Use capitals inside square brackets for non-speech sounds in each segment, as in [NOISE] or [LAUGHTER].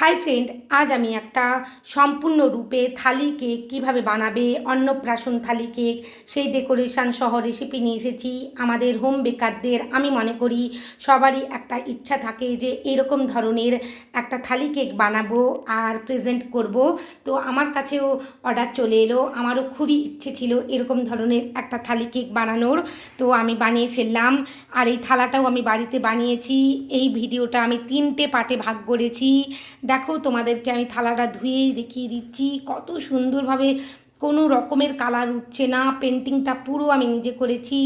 Hi friend আজ আমি একটা সম্পূর্ণরূপে থালি কেক কীভাবে বানাবে, অন্নপ্রাশন থালি কেক, সেই ডেকোরেশন সহ রেসিপি নিয়ে এসেছি। আমাদের হোম বেকারদের আমি মনে করি সবারই একটা ইচ্ছা থাকে যে এরকম ধরনের একটা থালি কেক বানাবো আর প্রেজেন্ট করব। তো আমার কাছেও অর্ডার চলে এলো, আমারও খুবই ইচ্ছে ছিল এরকম ধরনের একটা থালি কেক বানানোর। তো আমি বানিয়ে ফেললাম, আর এই থালাটাও আমি বাড়িতে বানিয়েছি। এই ভিডিওটা আমি তিনটে পার্টে ভাগ করেছি। দেখো তোমাদেরকে আমি থালাটা ধুয়েই দেখিয়ে দিচ্ছি। কত সুন্দরভাবে কোনো রকমের কালার উঠছে না। পেন্টিংটা পুরো আমি নিজে করেছি,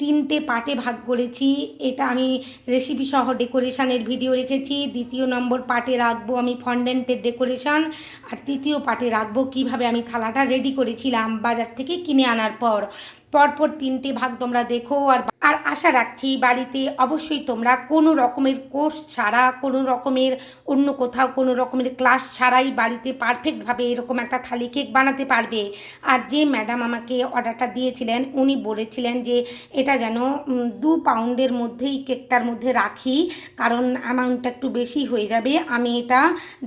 তিনটে পার্টে ভাগ করেছি। এটা আমি রেসিপি সহ ডেকোরেশানের ভিডিও রেখেছি। দ্বিতীয় নম্বর পার্টে রাখব আমি ফন্ডেন্টের ডেকোরেশন আর তৃতীয় পার্টে রাখব কীভাবে আমি থালাটা রেডি করেছিলাম বাজার থেকে কিনে আনার পর। পরপর তিনটে ভাগ তোমরা দেখো আর আর আশা রাখছি বাড়িতে অবশ্যই তোমরা কোনো রকমের কোর্স ছাড়া, কোনো রকমের অন্য কোথাও কোনো রকমের ক্লাস ছাড়াই বাড়িতে পারফেক্টভাবে এরকম একটা থালি কেক বানাতে পারবে। আর যে ম্যাডাম আমাকে অর্ডারটা দিয়েছিলেন, উনি বলেছিলেন যে এটা যেন দু পাউন্ডের মধ্যেই কেকটার মধ্যে রাখি, কারণ অ্যামাউন্টটা একটু বেশি হয়ে যাবে। আমি এটা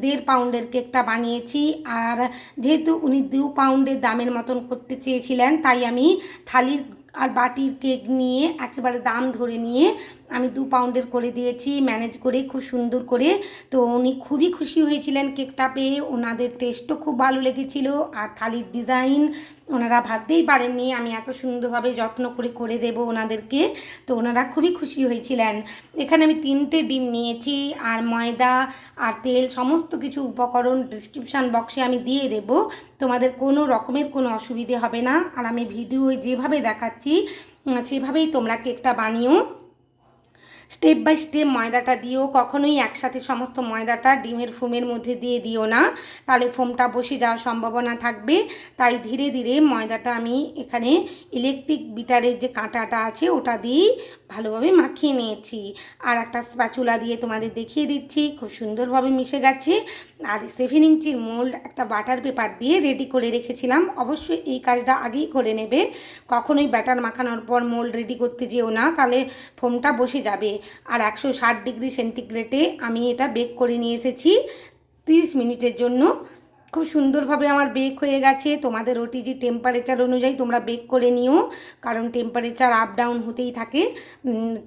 দেড় পাউন্ডের কেকটা বানিয়েছি। আর যেহেতু উনি দু পাউন্ডের দামের মতন করতে চেয়েছিলেন, তাই আমি থালির আর বাটির কেক নিয়ে একেবারে দাম ধরে নিয়ে আমি দু পাউন্ডের করে দিয়েছি, ম্যানেজ করে খুব সুন্দর করে। তো উনি খুবই খুশি হয়েছিলেন কেকটা পেয়ে। ওনাদের টেস্টও খুব ভালো লেগেছিল। আর থালির ডিজাইন ওনারা ভাবতেই পারেননি আমি এত সুন্দরভাবে যত্ন করে করে দেব ওনাদেরকে। তো ওনারা খুবই খুশি হয়েছিলেন। এখানে আমি তিনটে ডিম নিয়েছি, আর ময়দা, আর তেল, সমস্ত কিছু উপকরণ ডিসক্রিপশান বক্সে আমি দিয়ে দেব। তোমাদের কোনো রকমের কোনো অসুবিধে হবে না। আর আমি ভিডিও যেভাবে দেখাচ্ছি, সেভাবেই তোমরা কেকটা বানিও। স্টেপ বাই স্টেপ ময়দাটা দিও, কখনোই একসাথে সমস্ত ময়দাটা ডিমের ফোমের মধ্যে দিয়ে দিও না। তাহলে ফোমটা বসে যাওয়ার সম্ভাবনা থাকবে। তাই ধীরে ধীরে ময়দাটা আমি এখানে ইলেকট্রিক বিটারের যে কাঁটাটা আছে, ওটা দিয়েই ভালোভাবে মাখিয়ে নিয়েছি। আর একটা স্প্যাচুলা দিয়ে তোমাদের দেখিয়ে দিচ্ছি, খুব সুন্দরভাবে মিশে গেছে। আর সেভেন ইঞ্চির মোল্ড একটা বাটার পেপার দিয়ে রেডি করে রেখেছিলাম। অবশ্যই এই কাজটা আগেই করে নেবে। কখনোই ব্যাটার মাখানোর পর মোল্ড রেডি করতে যেও না, তাহলে ফোমটা বসে যাবে। আর একশো ষাট ডিগ্রি সেন্টিগ্রেডে আমি এটা বেক করে নিয়ে এসেছি। তিরিশ মিনিটের জন্য খুব সুন্দরভাবে আমার বেক হয়ে গেছে। তোমাদের ওটিজি টেম্পারেচার অনুযায়ী তোমরা বেক করে নিও, কারণ টেম্পারেচার আপ ডাউন হতেই থাকে।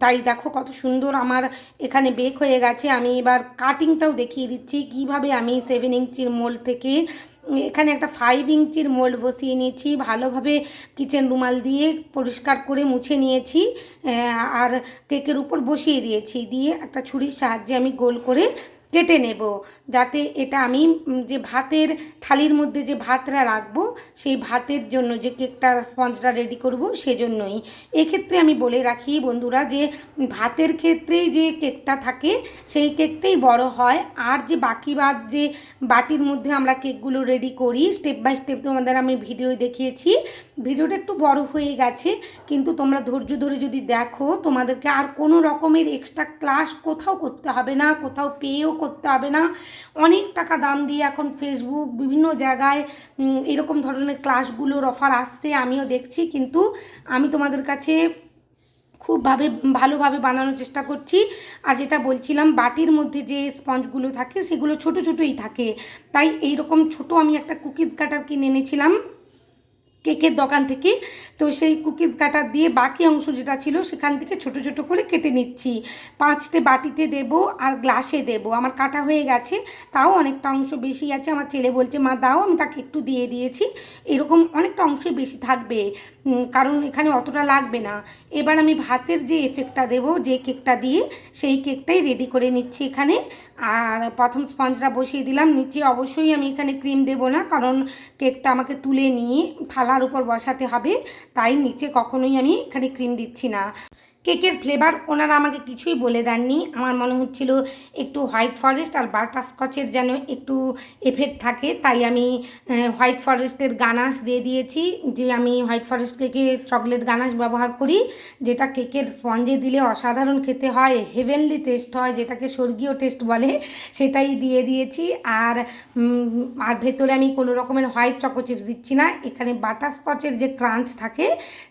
তাই দেখো কত সুন্দর আমার এখানে বেক হয়ে গেছে। আমি এবার কাটিংটাও দেখিয়ে দিচ্ছি, কীভাবে আমি সেভেন ইঞ্চির মোল থেকে এখানে একটা ফাইভ ইঞ্চির মোল্ড বসিয়ে নিয়েছি। ভালোভাবে কিচেন রুমাল দিয়ে পরিষ্কার করে মুছে নিয়েছি আর কেকের উপর বসিয়ে দিয়েছি। দিয়ে একটা ছুরির সাহায্যে আমি গোল করে কেটে নেব। যাতে এটা আমি যে ভাতের থালির মধ্যে যে ভাতটা রাখব, সেই ভাতের জন্য যে কেকটা, স্পঞ্জটা রেডি করব সেজন্যই। এক্ষেত্রে আমি বলে রাখি বন্ধুরা যে, ভাতের ক্ষেত্রেই যে কেকটা থাকে, সেই কেকটাই বড় হয়। আর যে বাকি বাদ যে বাটির মধ্যে আমরা কেকগুলো রেডি করি স্টেপ বাই স্টেপ তোমাদের আমি ভিডিও দেখিয়েছি। ভিডিওটা একটু বড় হয়ে গেছে, কিন্তু তোমরা ধৈর্য ধরে যদি দেখো, তোমাদেরকে আর কোনো রকমের এক্সট্রা ক্লাস কোথাও করতে হবে না, কোথাও পেয়েও করতে হবে না। অনেক টাকা দাম দিয়ে এখন ফেসবুক বিভিন্ন জায়গায় এরকম ধরনের ক্লাসগুলোর অফার আসছে, আমিও দেখছি। কিন্তু আমি তোমাদের কাছে খুবভাবে, ভালোভাবে বানানোর চেষ্টা করছি। আর যেটা বলছিলাম, বাটির মধ্যে যে স্পঞ্জগুলো থাকে, সেগুলো ছোট ছোটই থাকে। তাই এই রকম ছোট আমি একটা কুকিজ কাটার কিনে এনেছিলাম। কেকের দোকান থেকে। তো সেই কুকিজ কাটার দিয়ে বাকি অংশ যেটা ছিল সেখান থেকে ছোট ছোট করে কেটে নিচ্ছি। পাঁচটে বাটিতে দেব আর গ্লাসে দেব। আমার কাটা হয়ে গেছে, তাও অনেকটা অংশ বেশি আছে। আমার ছেলে বলছে, মা, দাও, আমি তাকে একটু দিয়ে দিয়েছি। এরকম অনেকটা অংশই বেশি থাকবে। কারণ এখানে অতটা লাগবে না। এবার আমি ভাতের যে এফেক্টটা দেব, যে কেকটা দিয়ে, সেই কেকটাই রেডি করে নিচ্ছি এখানে। আর প্রথম স্পঞ্জটা বসিয়ে দিলাম, নিচে অবশ্যই আমি এখানে ক্রিম দেব না, কারণ কেকটা আমাকে তুলে নিয়ে থালার উপর বসাতে হবে, তাই নিচে কখনোই আমি এখানে ক্রিম দিচ্ছি না। কেকের ফ্লেভার ওনারা আমাকে কিছুই বলে দেননি। আমার মনে হচ্ছিল একটু হোয়াইট ফরেস্ট আর বাটারস্কচের যেন একটু এফেক্ট থাকে। তাই আমি হোয়াইট ফরেস্টের গানাশ দিয়ে দিয়েছি যে আমি হোয়াইট ফরেস্ট কেকে চকলেট গানাশ ব্যবহার করি, যেটা কেকের স্পঞ্জে দিলে অসাধারণ খেতে হয় হেভেনলি টেস্ট হয়, যেটাকে স্বর্গীয় টেস্ট বলে, সেটাই দিয়ে দিয়েছি। আর আর ভেতরে আমি কোনো রকমের হোয়াইট চকো চিপস দিচ্ছি না। এখানে বাটারস্কচের যে ক্রাঞ্চ থাকে,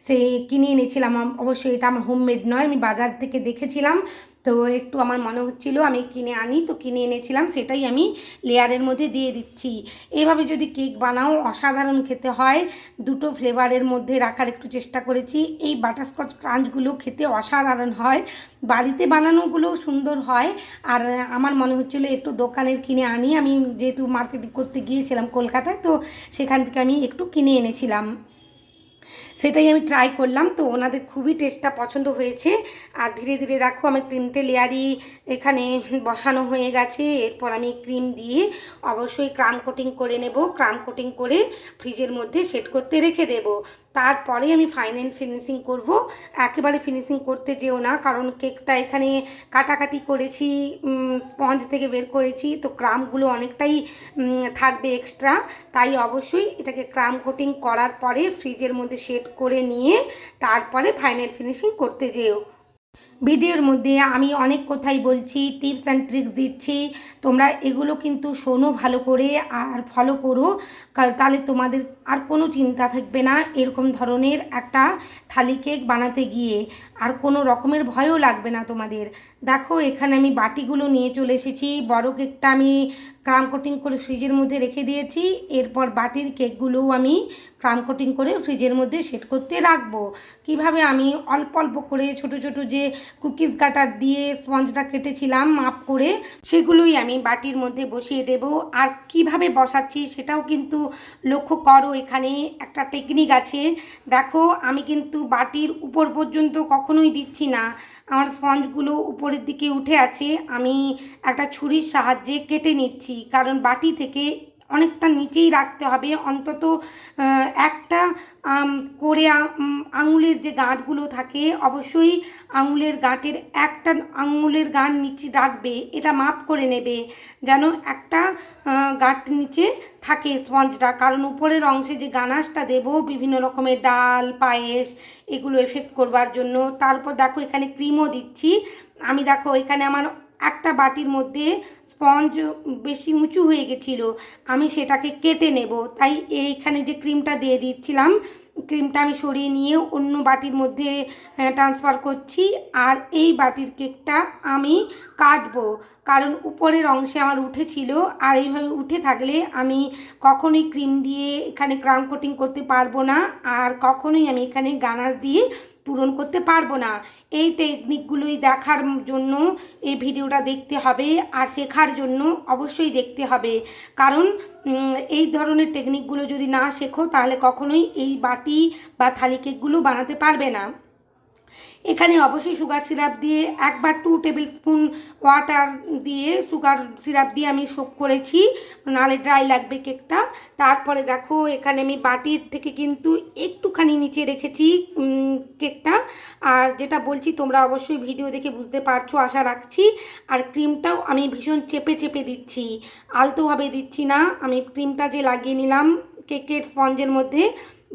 সে কিনে এনেছিলাম। অবশ্যই এটা আমার হোমমেড নয়, আমি বাজার থেকে দেখেছিলাম। তো একটু আমার মনে হচ্ছিল, আমি কিনে আনি, তো কিনে এনেছিলাম, সেটাই আমি লেয়ারের মধ্যে দিয়ে দিচ্ছি। এভাবে যদি কেক বানাও, অসাধারণ খেতে হয়। দুটো ফ্লেভারের মধ্যে রাখার একটু চেষ্টা করেছি। এই বাটারস্কচ ক্রাঞ্চগুলো খেতে অসাধারণ হয়। বাড়িতে বানানোগুলোও সুন্দর হয়। আর আমার মনে হচ্ছিল, একটু দোকানের কিনে আনি। আমি যেহেতু মার্কেটিং করতে গিয়েছিলাম কলকাতায়, তো সেখান থেকে আমি একটু কিনে এনেছিলাম। সেটাই আমি ট্রাই করলাম। তো ওনাদের খুবই টেস্টটা পছন্দ হয়েছে। আর ধীরে ধীরে দেখো, আমি তিনটে লেয়ারই এখানে বসানো হয়ে গেছে। এরপর আমি ক্রিম দিয়ে অবশ্যই ক্রাম কোটিং করে নেব। ক্রাম কোটিং করে ফ্রিজের মধ্যে সেট করতে রেখে দেব। তারপরে আমি ফাইনাল ফিনিশিং করব। একেবারে ফিনিশিং করতে যেও না, কারণ কেকটা এখানে কাটাকাটি করেছি স্পঞ্জ থেকে বের করেছি। তো ক্রামগুলো অনেকটাই থাকবে এক্সট্রা তাই অবশ্যই এটাকে ক্রাম কোটিং করার পরে ফ্রিজের মধ্যে সেট করে নিয়ে তারপরে ফাইনাল ফিনিশিং করতে যেও। ভিডিওর মধ্যে আমি অনেক কথাই বলছি টিপস অ্যান্ড ট্রিক্স দিচ্ছি। তোমরা এগুলো কিন্তু শোনো ভালো করে আর ফলো করো। তাহলে তোমাদের আর কোনো চিন্তা থাকবে না এরকম ধরনের একটা থালি কেক বানাতে গিয়ে। আর কোনো রকমের ভয়ও লাগবে না তোমাদের। দেখো, এখানে আমি বাটিগুলো নিয়ে চলে এসেছি। বড় কেকটা আমি ক্রাম কোটিং করে ফ্রিজের মধ্যে রেখে দিয়েছি। এরপর বাটির কেকগুলোও আমি ক্রাম কোটিং করে ফ্রিজের মধ্যে সেট করতে রাখব। কীভাবে আমি অল্প অল্প করে ছোট ছোট যে কুকিজ কাটার দিয়ে স্পঞ্জটা কেটেছিলাম মাপ করে, সেগুলোই আমি বাটির মধ্যে বসিয়ে দেব। আর কীভাবে বসাচ্ছি সেটাও কিন্তু লক্ষ্য করো, এখানে একটা টেকনিক আছে। দেখো, আমি কিন্তু বাটির উপর পর্যন্ত কখনোই দিচ্ছি না। আমার স্পঞ্জগুলো উপরের দিকে উঠে আছে, আমি একটা ছুরির সাহায্যে কেটে নিচ্ছি। কারণ বাটি থেকে অনেকটা নিচেই রাখতে হবে। অন্তত একটা করে আঙুলের যে গাঁটগুলো থাকে, অবশ্যই আঙুলের গাঁটের একটা আঙুলের গাঁট নিচে রাখবে, এটা মাপ করে নেবে যেন একটা গাঁট নিচে থাকে স্পঞ্জটা। কারণ উপরের অংশে যে গানাশটা দেবো, বিভিন্ন রকমের ডাল, পায়েস, এগুলো এফেক্ট করবার জন্য। তারপর দেখো এখানে ক্রিমও দিচ্ছি। আমি দেখো এখানে আমার একটা বাটির মধ্যে স্পঞ্জ বেশি উঁচু হয়ে গেছিল, আমি সেটাকে কেটে নেব। তাই এইখানে যে ক্রিমটা দিয়ে দিচ্ছিলাম ক্রিমটা আমি সরিয়ে নিয়ে অন্য বাটির মধ্যে ট্রান্সফার করছি আর এই বাটির কেকটা আমি কাটবো। কারণ উপরের অংশে আমার উঠেছিল, আর এইভাবে উঠে থাকলে আমি কখনোই ক্রিম দিয়ে এখানে ক্রাম কোটিং করতে পারব না, আর কখনোই আমি এখানে গানাস দিয়ে পূরণ করতে পারব না। এই টেকনিকগুলোই দেখার জন্য এই ভিডিওটা দেখতে হবে আর শেখার জন্য অবশ্যই দেখতে হবে। কারণ এই ধরনের টেকনিকগুলো যদি না শেখো তাহলে কখনোই এই বাটি বা থালি কেকগুলো বানাতে পারবে না। এখানে অবশ্যই সুগার সিরাপ দিয়ে একবার টু টেবিল স্পুন ওয়াটার দিয়ে সুগার সিরাপ দিয়ে আমি সোপ করেছি নাহলে ড্রাই লাগবে কেকটা তারপরে দেখো, এখানে আমি বাটির থেকে কিন্তু একটুখানি নিচে রেখেছি কেকটা আর যেটা বলছি, তোমরা অবশ্যই ভিডিও দেখে বুঝতে পারছ, আশা রাখছি। আর ক্রিমটাও আমি ভীষণ চেপে চেপে দিচ্ছি, আলতোভাবে দিচ্ছি না। আমি ক্রিমটা যে লাগিয়ে নিলাম কেকের স্পঞ্জের মধ্যে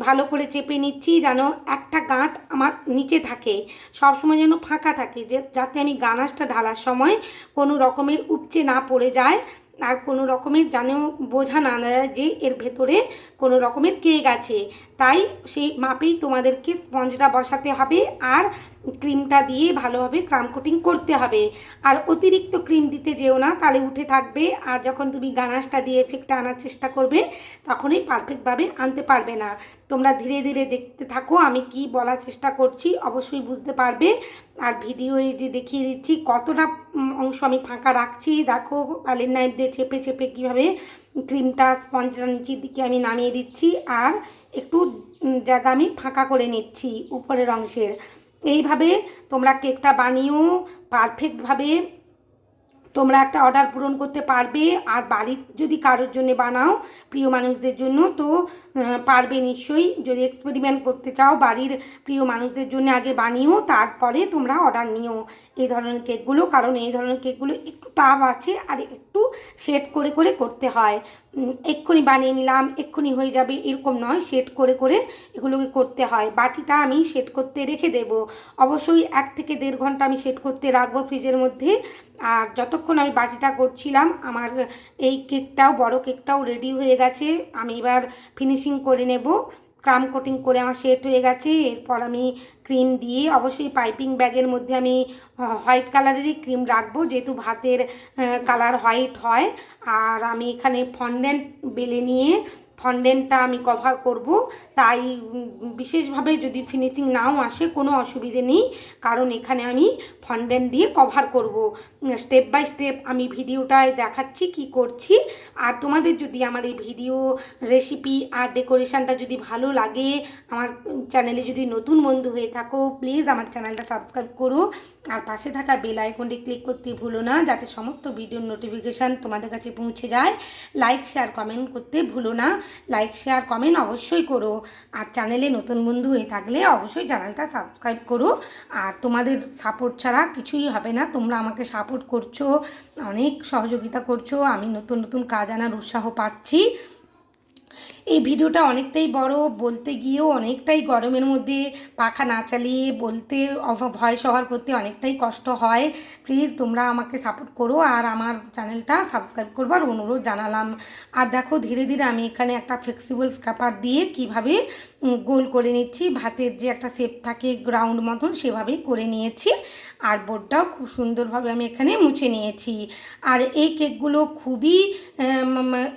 ভালো করে চেপে নিচ্ছি যেন একটা গাঁট আমার নিচে থাকে। সব সময় যেন ফাঁকা থাকে যে, যাতে আমি গানাশটা ঢালার সময় কোনো রকমের উপচে না পড়ে যায়। আর কোনো রকমের জানেও বোঝা না যায় যে এর ভেতরে কোনো রকমের কেক আছে। তাই সেই মাপেই তোমাদেরকে স্পঞ্জটা বসাতে হবে আর ক্রিমটা দিয়ে ভালোভাবে ক্রাম কোটিং করতে হবে। আর অতিরিক্ত ক্রিম দিতে যেও না তাহলে উঠে থাকবে আর যখন তুমি গানাশটা দিয়ে এফেক্টটা আনার চেষ্টা করবে, তখনই পারফেক্টভাবে আনতে পারবে না। তোমরা ধীরে ধীরে দেখতে থাকো আমি কি বলার চেষ্টা করছি, অবশ্যই বুঝতে পারবে। আর এই যে দেখিয়ে দিচ্ছি, কতটা অংশ আমি ফাঁকা রাখছি। দেখো, পালের নাইফ দিয়ে চেপে চেপে কীভাবে ক্রিমটা স্পঞ্জটা নিচের দিকে আমি নামিয়ে দিচ্ছি আর একটু জায়গা আমি ফাঁকা করে নিচ্ছি উপরের অংশের। এইভাবে তোমরা কেকটা বানিয়েও পারফেক্টভাবে তোমরা একটা অর্ডার পূরণ করতে পারবে আর বাড়ির যদি কারোর জন্য বানাও প্রিয় মানুষদের জন্য, তো পারবে নিশ্চয়ই। যদি এক্সপেরিমেন্ট করতে চাও বাড়ির প্রিয় মানুষদের জন্য আগে বানিও, তারপরে তোমরা অর্ডার নিও এই ধরনের কেকগুলো কারণ এই ধরনের কেকগুলো একটু টাফ আছে আর একটু সেট করে করে করতে হয়। এক্ষুনি বানিয়ে নিলাম, এক্ষুনি হয়ে যাবে, এরকম নয়, সেট করে করে এগুলোকে করতে হয়। বাটিটা আমি সেট করতে রেখে দেব। অবশ্যই এক থেকে দেড় ঘণ্টা আমি সেট করতে রাখব ফ্রিজের মধ্যে। আর যতক্ষণ আমি বাটিটা করছিলাম, আমার এই কেকটাও, বড় কেকটাও রেডি হয়ে গেছে। আমি এবার ফিনিশিং করে নেব। ক্রাম কোটিং করে আমার সেট হয়ে গেছে। এরপর আমি ক্রিম দিয়ে অবশ্যই পাইপিং ব্যাগের মধ্যে আমি হোয়াইট কালারেরই ক্রিম রাখব, যেহেতু ভাতের কালার হোয়াইট হয়। আর আমি এখানে ফন্ডেন্ট বেলে নিয়ে ফন্ডেন্টটা আমি কভার করব। তাই বিশেষভাবে যদি ফিনিশিং নাও আসে, কোনো অসুবিধে নেই। কারণ এখানে আমি ফন্ডেন্ট দিয়ে কভার করব। স্টেপ বাই স্টেপ আমি ভিডিওটায় দেখাচ্ছি কি করছি। আর তোমাদের যদি আমার এই ভিডিও রেসিপি আর ডেকোরেশনটা যদি ভালো লাগে, আমার চ্যানেলে যদি নতুন বন্ধু হয়ে থাকো প্লিজ আমার চ্যানেলটা সাবস্ক্রাইব করো। আর পাশে থাকা বেল আইকনটি ক্লিক করতে ভুলো না, যাতে সমস্ত ভিডিওর নোটিফিকেশান তোমাদের কাছে পৌঁছে যায়। লাইক শেয়ার কমেন্ট করতে ভুলো না। লাইক শেয়ার কমেন্ট অবশ্যই করো। আর চ্যানেলে নতুন বন্ধু হয়ে থাকলে অবশ্যই চ্যানেলটা সাবস্ক্রাইব করো। আর তোমাদের সাপোর্ট ছাড়া কিছুই হবে না। তোমরা আমাকে সাপোর্ট করছ, অনেক সহযোগিতা করছ, আমি নতুন নতুন কাজ আনার উৎসাহ পাচ্ছি। এই ভিডিওটা অনেকটাই বড়, বলতে গিয়েও অনেকটাই গরমের মধ্যে পাখা না চালিয়ে বলতে ভয় ওভার করতে অনেকটাই কষ্ট হয়। প্লিজ তোমরা আমাকে সাপোর্ট করো আর আমার চ্যানেলটা সাবস্ক্রাইব করবার অনুরোধ জানালাম। আর দেখো, ধীরে ধীরে আমি এখানে একটা ফ্লেক্সিবল স্ক্রাপার দিয়ে কীভাবে গোল করে নিচ্ছি। ভাতের যে একটা শেপ থাকে গ্রাউন্ড মতন সেভাবেই করে নিয়েছি। আর বোর্ডটাও খুব সুন্দরভাবে আমি এখানে মুছে নিয়েছি। আর এই কেকগুলো খুবই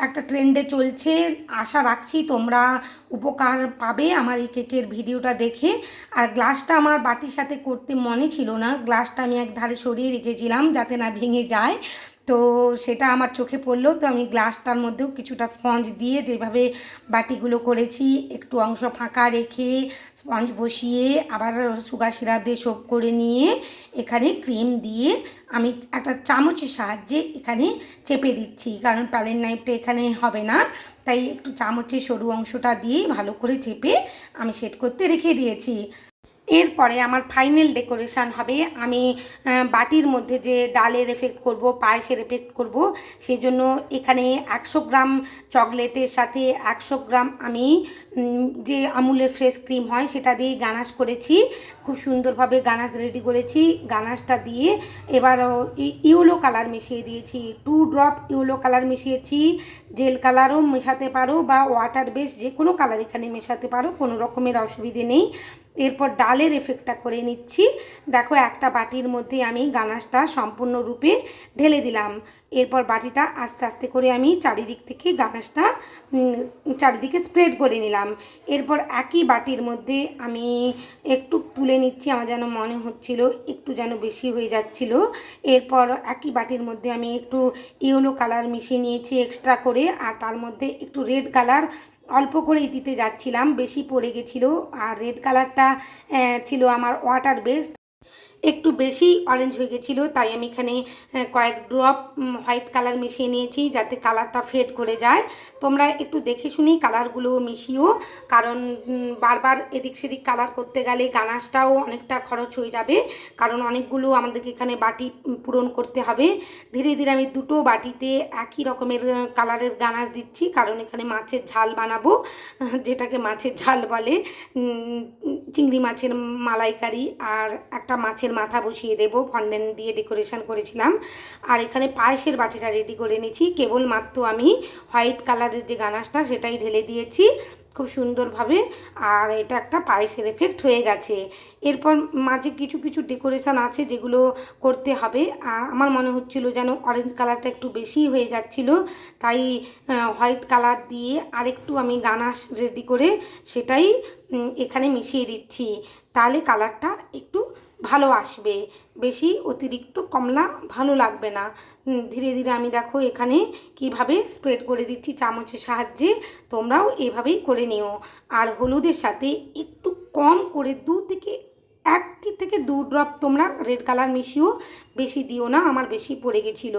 একটা ট্রেন্ডে চলছে। আশা রাখছি, তোমরা উপকার পাবে আমার এই কেকের ভিডিওটা দেখে। আর গ্লাসটা আমার বাটির সাথে করতে মনে ছিল না। গ্লাসটা আমি এক ধারে সরিয়ে রেখেছিলাম যাতে না ভেঙে যায়। তো সেটা আমার চোখে পড়ল। তো আমি গ্লাসটার মধ্যেও কিছুটা স্পঞ্জ দিয়ে যেভাবে বাটিগুলো করেছি, একটু অংশ ফাঁকা রেখে স্পঞ্জ বসিয়ে আবার সুগার সিরাপ দিয়ে সোপ করে নিয়ে এখানে ক্রিম দিয়ে আমি একটা চামচের সাহায্যে এখানে চেপে দিচ্ছি। কারণ প্যালেন নাইফটা এখানে হবে না। তাই একটু চামচের সরু অংশটা দিয়ে ভালো করে চেপে আমি সেট করতে রেখে দিয়েছি। এরপরে আমার ফাইনাল ডেকোরেশান হবে। আমি বাটির মধ্যে যে ডালের এফেক্ট করব, পায়েসের এফেক্ট করব, সেই জন্য এখানে একশো গ্রাম চকলেটের সাথে একশো গ্রাম আমি যে আমুলের ফ্রেশ ক্রিম হয় সেটা দিয়ে গানাশ করেছি। খুব সুন্দরভাবে গানাশ রেডি করেছি। গানাশটা দিয়ে এবার ইউলো কালার মিশিয়ে দিয়েছি। টু ড্রপ ইউলো কালার মিশিয়েছি। জেল কালারও মেশাতে পারো বা ওয়াটার বেস যে কোনো কালার এখানে মেশাতে পারো, কোনো রকমের অসুবিধে নেই। এরপর ডালের এফেক্টটা করে নিচ্ছি। দেখো একটা বাটির মধ্যে আমি গানাশটা সম্পূর্ণরূপে ঢেলে দিলাম। এরপর বাটিটা আস্তে আস্তে করে আমি চারিদিক থেকে গানাশটা চারিদিকে স্প্রেড করে নিলাম। এরপর একই বাটির মধ্যে আমি একটু তুলে নিচ্ছি, আমার যেন মনে হচ্ছিল একটু যেন বেশি হয়ে যাচ্ছিল। এরপর একই বাটির মধ্যে আমি একটু ইয়েলো কালার মিশিয়ে নিয়েছি এক্সট্রা করে, আর তার মধ্যে একটু রেড কালার অল্প করেই দিতে যাচ্ছিলাম বেশি পড়ে গেছিল আর রেড কালারটা ছিল আমার ওয়াটার বেস একটু বেশি অরেঞ্জ হয়ে গেছিল, তাই আমি এখানে কয়েক ড্রপ হোয়াইট কালার মিশিয়ে নিয়েছি যাতে কালারটা ফেড করে যায়। তোমরা একটু দেখে শুনেই কালারগুলো মিশিও, কারণ বারবার এদিক সেদিক কালার করতে গেলে গানাশটাও অনেকটা খরচ হয়ে যাবে, কারণ অনেকগুলো আমাদেরকে এখানে বাটি পূরণ করতে হবে। ধীরে ধীরে আমি দুটো বাটিতে একই রকমের কালারের গানাশ দিচ্ছি, কারণ এখানে মাছের ঝাল বানাবো, [LAUGHS] যেটাকে মাছের ঝাল বলে চিংড়ি মাছের মালাইকারি আর একটা মাছের মাথা বসিয়ে দেবো, ফন্ডেন দিয়ে ডেকোরেশন করেছিলাম। আর এখানে পায়েসের বাটিটা রেডি করে নিয়েছি। কেবলমাত্র আমি হোয়াইট কালারের যে গানাশটা, সেটাই ঢেলে দিয়েছি খুব সুন্দরভাবে। আর এটা একটা পায়েসের এফেক্ট হয়ে গেছে। এরপর মাঝে কিছু কিছু ডেকোরেশন আছে যেগুলো করতে হবে। আর আমার মনে হচ্ছিল যেন অরেঞ্জ কালারটা একটু বেশি হয়ে যাচ্ছিল। তাই হোয়াইট কালার দিয়ে আরেকটু আমি গানাশ রেডি করে সেটাই এখানে মিশিয়ে দিচ্ছি। তাহলে কালারটা একটু ভালো আসবে। বেশি অতিরিক্ত কমলা ভালো লাগবে না। ধীরে ধীরে আমি দেখো এখানে কীভাবে স্প্রেড করে দিচ্ছি চামচের সাহায্যে। তোমরাও এভাবেই করে নিও। আর হলুদের সাথে একটু কম করে দু থেকে এক থেকে দু ড্রপ তোমরা রেড কালার মিশিও বেশি দিও না, আমার বেশি পড়ে গেছিল।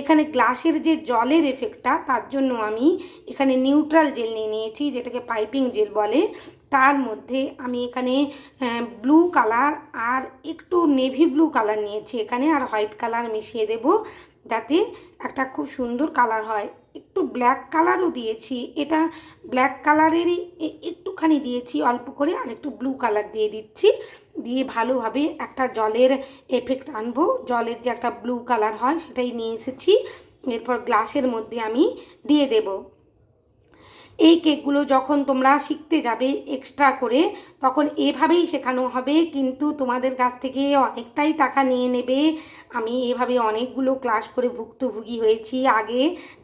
এখানে গ্লাসের যে জলের এফেক্টটা তার জন্য আমি এখানে নিউট্রাল জেল নিয়ে নিয়েছি, যেটাকে পাইপিং জেল বলে। তার মধ্যে আমি এখানে ব্লু কালার আর একটু নেভি ব্লু কালার নিয়েছি এখানে আর হোয়াইট কালার মিশিয়ে দেব যাতে একটা খুব সুন্দর কালার হয়। একটু ব্ল্যাক কালারও দিয়েছি। এটা ব্ল্যাক কালারেরই একটুখানি দিয়েছি অল্প করে আর একটু ব্লু কালার দিয়ে দিচ্ছি। দিয়ে ভালোভাবে একটা জলের এফেক্ট আনব। জলের যে একটা ব্লু কালার হয় সেটাই নিয়ে এসেছি। এরপর গ্লাসের মধ্যে আমি দিয়ে দেবো। এই কেকগুলো যখন তোমরা শিখতে যাবে এক্সট্রা করে, তখন এভাবেই শেখানো হবে। কিন্তু তোমাদের কাছ থেকে অনেকটাই টাকা নিয়ে নেবে। আমি এভাবে অনেকগুলো ক্লাস করে ভুক্তভোগী হয়েছি আগে,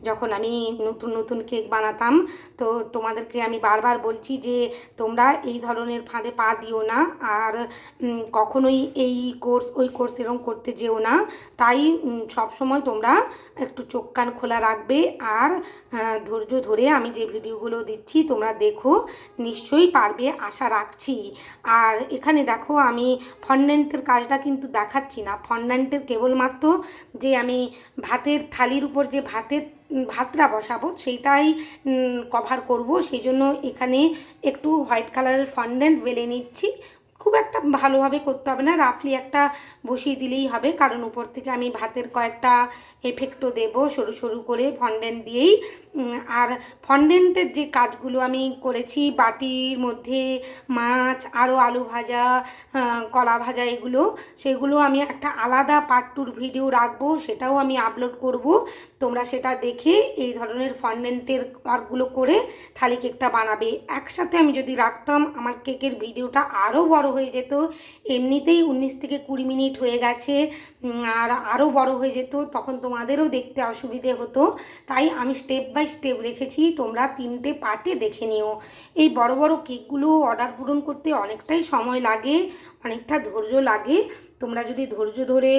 যখন আমি নতুন নতুন কেক বানাতাম। তো তোমাদেরকে আমি বারবার বলছি যে, তোমরা এই ধরনের ফাঁদে পা দিও না। আর কখনোই এই কোর্স, ওই কোর্স এরকম করতে যেও না। তাই সব সময় তোমরা একটু চোখ কান খোলা রাখবে। আর ধৈর্য ধরে আমি যে ভিডিওগুলো দিচ্ছি, তোমরা দেখো, নিশ্চয়ই পারবে, আশা রাখছি। আর এখানে দেখো, আমি ফন্ডেন্টের কাজটা কিন্তু দেখাচ্ছি না। ফন্ডেন্টের কেবলমাত্র যে আমি ভাতের থালির উপর যে ভাতের ভাতটা বসাবো, সেইটাই কভার করব। সেই জন্য এখানে একটু হোয়াইট কালারের ফন্ডেন্ট বেলে নিচ্ছি। খুব একটা ভালোভাবে করতে হবে না রাফলি একটা বসিয়ে দিলেই হবে। কারণ উপর থেকে আমি ভাতের কয়েকটা এফেক্টও দেব, সরু সরু করে ফন্ডেন্ট দিয়েই। আর ফন্ডেন্টের যে কাজগুলো আমি করেছি, বাটির মধ্যে মাছ আরও আলু ভাজা কলা ভাজা, এগুলো, সেগুলো আমি একটা আলাদা পার্ট টুর ভিডিও রাখব, সেটাও আমি আপলোড করব। তোমরা সেটা দেখে এই ধরনের ফন্ডেন্টের ওয়ার্কগুলো করে থালি কেকটা বানাবে। একসাথে আমি যদি রাখতাম, আমার কেকের ভিডিওটা আরও বড় হয়ে যেত। এমনিতেই উনিশ থেকে কুড়ি মিনিট হয়ে গেছে আর আরও বড় হয়ে যেত, তখন তোমাদেরও দেখতে অসুবিধে হতো। তাই আমি স্টেপ বাই স্টেপ রেখেছি, তোমরা তিনটে পার্টে দেখে নিও। এই বড় বড় কেকগুলো অর্ডার পূরণ করতে অনেকটাই সময় লাগে, অনেকটা ধৈর্য লাগে। তোমরা যদি ধৈর্য ধরে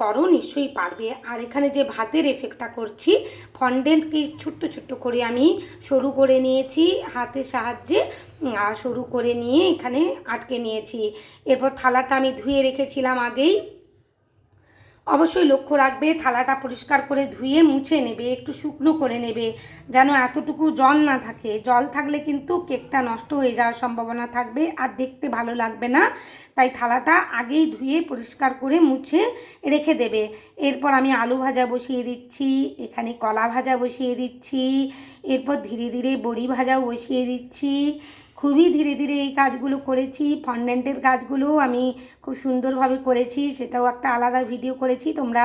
করো, নিশ্চয়ই পারবে। আর এখানে যে ভাতের এফেক্টটা করছি ফন্ডেন্টকে ছোট্ট ছোট্ট করে আমি সরু করে নিয়েছি হাতের সাহায্যে সরু করে নিয়ে এখানে আটকে নিয়েছি। এরপর থালাটা আমি ধুয়ে রেখেছিলাম আগেই। অবশ্যই লক্ষ্য রাখবে, থালাটা পরিষ্কার করে ধুয়ে মুছে নেবে, একটু শুকনো করে নেবে, যেন এতটুকু জল না থাকে। জল থাকলে কিন্তু কেকটা নষ্ট হয়ে যাওয়ার সম্ভাবনা থাকবে আর দেখতে ভালো লাগবে না। তাই থালাটা আগেই ধুয়ে পরিষ্কার করে মুছে রেখে দেবে। এরপর আমি আলু ভাজা বসিয়ে দিচ্ছি, এখানে কলা ভাজা বসিয়ে দিচ্ছি, এরপর ধীরে ধীরে বড়ি ভাজাও বসিয়ে দিচ্ছি। খুবই ধীরে ধীরে এই কাজগুলো করেছি ফন্ডেন্টের কাজগুলো আমি খুব সুন্দরভাবে করেছি, সেটাও একটা আলাদা ভিডিও করেছি, তোমরা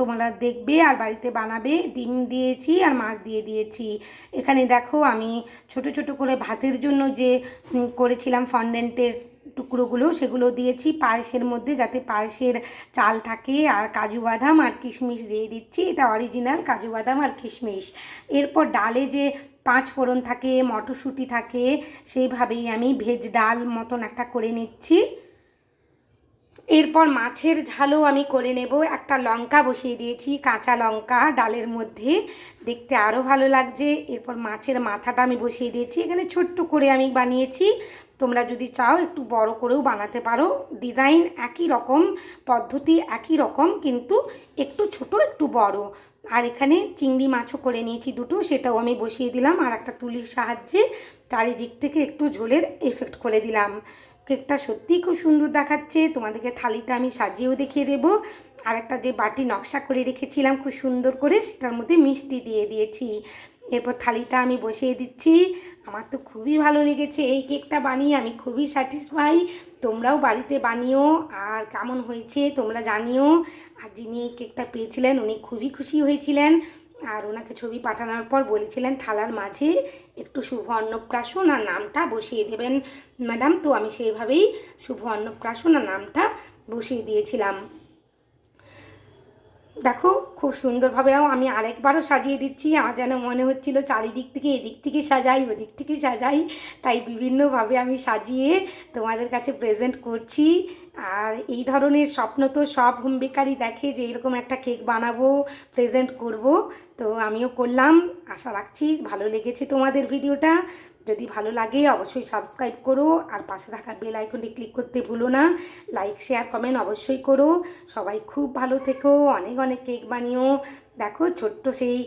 তোমরা দেখবে আর বাড়িতে বানাবে, ডিম দিয়েছি আর মাছ দিয়ে দিয়েছি। এখানে দেখো আমি ছোট ছোট করে ভাতের জন্য যে করেছিলাম ফন্ডেন্টের টুকরোগুলো, সেগুলো দিয়েছি, পায়েসের মধ্যে যাতে পায়েসের চাল থাকে আর কাজু বাদাম আর কিশমিশ দিয়ে দিচ্ছি, এটা অরিজিনাল কাজু বাদাম আর কিশমিশ। এরপর ডালে যে পাঁচ ফোড়ন থাকে, মটরশুঁটি থাকে, সেইভাবেই আমি ভেজ ডাল মতন একটা করে নিচ্ছি। এরপর মাছের ঝালও আমি করে নেব। একটা লঙ্কা বসিয়ে দিয়েছি, কাঁচা লঙ্কা ডালের মধ্যে। দেখতে আরও ভালো লাগছে। এরপর মাছের মাথাটা আমি বসিয়ে দিয়েছি। এখানে ছোট্ট করে আমি বানিয়েছি। তোমরা যদি চাও একটু বড় করেও বানাতে পারো। ডিজাইন একই রকম, পদ্ধতি একই রকম, কিন্তু একটু ছোট, একটু বড়। আর এখানে চিংড়ি মাছও করে নিয়েছি দুটো, সেটাও আমি বসিয়ে দিলাম আর একটা তুলির সাহায্যে চারিদিক থেকে একটু ঝোলের এফেক্ট করে দিলাম। কেকটা সত্যিই খুব সুন্দর দেখাচ্ছে, তোমাদেরকে থালিটা আমি সাজিয়েও দেখিয়ে দেব। আর একটা যে বাটি নকশা করে রেখেছিলাম খুব সুন্দর করে, সেটার মধ্যে মিষ্টি দিয়ে দিয়েছি। এরপর থালিটা আমি বসিয়ে দিচ্ছি। আমার তো খুবই ভালো লেগেছে এই কেকটা বানিয়ে, আমি খুবই স্যাটিসফাই। তোমরাও বাড়িতে বানিও, আর কেমন হয়েছে তোমরা জানিও। আর যিনি এই কেকটা পেয়েছিলেন, উনি খুবই খুশি হয়েছিলেন। আর ওনাকে ছবি পাঠানোর পর বলেছিলেন, থালার মাঝে একটু শুভ অন্নপ্রাশন আর নামটা বসিয়ে দেবেন। ম্যাডাম, তো আমি সেইভাবেই শুভ অন্নপ্রাশন আর নামটা বসিয়ে দিয়েছিলাম। দেখো, খুব সুন্দরভাবেও আমি আরেকবারও সাজিয়ে দিচ্ছি। আমার যেন মনে হচ্ছিল চারিদিক থেকে এদিক থেকে সাজাই, ওদিক থেকে সাজাই। তাই বিভিন্নভাবে আমি সাজিয়ে তোমাদের কাছে প্রেজেন্ট করছি। আর এই ধরনের স্বপ্ন তো সব হোম বেকারই দেখে যে এরকম একটা কেক বানাবো প্রেজেন্ট করব। তো আমিও করলাম। আশা রাখছি ভালো লেগেছে তোমাদের ভিডিওটা যদি ভালো লাগে অবশ্যই সাবস্ক্রাইব করো আর পাশে থাকা বেল আইকনটি ক্লিক করতে ভুলো না। লাইক শেয়ার কমেন্ট অবশ্যই করো। সবাই খুব ভালো থেকো। অনেক অনেক কেক বানিও। দেখো, ছোট্ট সেই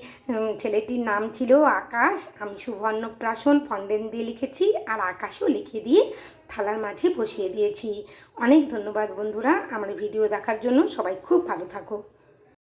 ছেলেটির নাম ছিল আকাশ। আমি অন্নপ্রাশন ফন্ডেন দিয়ে লিখেছি আর আকাশও লিখে দিয়ে থালার মাঝে বসিয়ে দিয়েছি। অনেক ধন্যবাদ বন্ধুরা আমার ভিডিও দেখার জন্য। সবাই খুব ভালো থাকো।